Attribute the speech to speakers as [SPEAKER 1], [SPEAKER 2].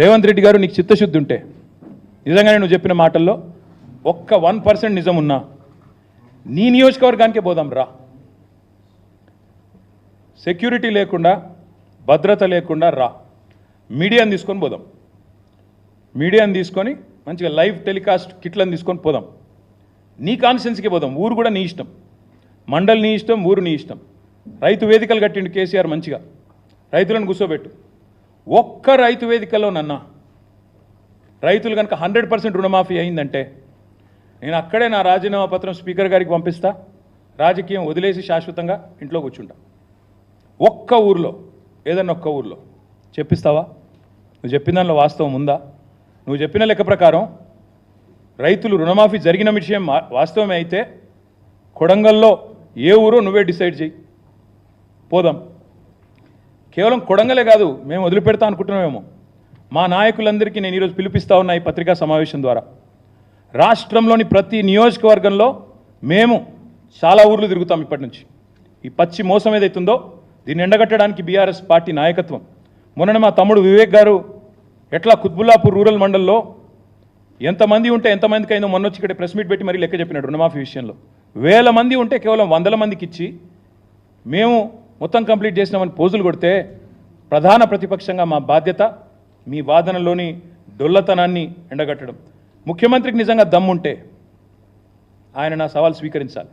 [SPEAKER 1] రేవంత్ రెడ్డి గారు నీకు చిత్తశుద్ధి ఉంటే నిజంగానే నువ్వు చెప్పిన మాటల్లో ఒక్క వన్ పర్సెంట్ నిజం ఉన్నా నీ నియోజకవర్గానికే పోదాం రా. సెక్యూరిటీ లేకుండా భద్రత లేకుండా రా. మీడియాని తీసుకొని పోదాం. మీడియాని తీసుకొని మంచిగా లైవ్ టెలికాస్ట్ కిట్లను తీసుకొని పోదాం. నీ కాన్స్టిట్యున్సీకి పోదాం. ఊరు కూడా నీ ఇష్టం. మండలి నీ ఇష్టం ఊరు నీ ఇష్టం. రైతు వేదికలు కట్టిండు కేసీఆర్ మంచిగా. రైతులను కూర్చోబెట్టు. ఒక్క రైతు వేదికలో నన్న. రైతులు కనుక హండ్రెడ్ పర్సెంట్ రుణమాఫీ అయిందంటే నేను అక్కడే నా రాజీనామా పత్రం స్పీకర్ గారికి పంపిస్తా. రాజకీయం వదిలేసి శాశ్వతంగా ఇంట్లో కూర్చుంటా. ఒక్క ఊర్లో ఏదన్నా ఒక్క ఊర్లో చెప్పిస్తావా? నువ్వు చెప్పిన దానిలో వాస్తవం ఉందా? నువ్వు చెప్పిన లెక్క ప్రకారం రైతులు రుణమాఫీ జరిగిన విషయం వాస్తవమే అయితే కొడంగల్లో ఏ ఊరో నువ్వే డిసైడ్ చేయి. పోదాం. కేవలం కొడంగలే కాదు మేము వదిలిపెడతా అనుకుంటున్నామేమో. మా నాయకులందరికీ నేను ఈరోజు పిలిపిస్తా ఉన్నా ఈ పత్రికా సమావేశం ద్వారా. రాష్ట్రంలోని ప్రతి నియోజకవర్గంలో మేము చాలా ఊర్లు తిరుగుతాం ఇప్పటి నుంచి. ఈ పచ్చి మోసం ఏదైతుందో దీన్ని ఎండగట్టడానికి బీఆర్ఎస్ పార్టీ నాయకత్వం. మొన్న మా తమ్ముడు వివేక్ గారు ఎట్లా కుత్బుల్లాపూర్ రూరల్ మండల్లో ఎంతమంది ఉంటే ఎంతమందికి అయిందో మొన్న వచ్చి ఇక్కడ ప్రెస్ మీట్ పెట్టి మరీ లెక్క చెప్పినాడు రుణమాఫీ విషయంలో. వేల మంది ఉంటే కేవలం వందల మందికి ఇచ్చి మేము మొత్తం కంప్లీట్ చేసినామని పోజులు కొడితే ప్రధాన ప్రతిపక్షంగా మా బాధ్యత మీ వాదనలోని డొల్లతనాన్ని ఎండగట్టడం. ముఖ్యమంత్రికి నిజంగా దమ్ముంటే ఆయన నా సవాల్ స్వీకరించాలి.